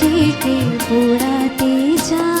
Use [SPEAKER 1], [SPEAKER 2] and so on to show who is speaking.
[SPEAKER 1] যেতে পোড়াতে যা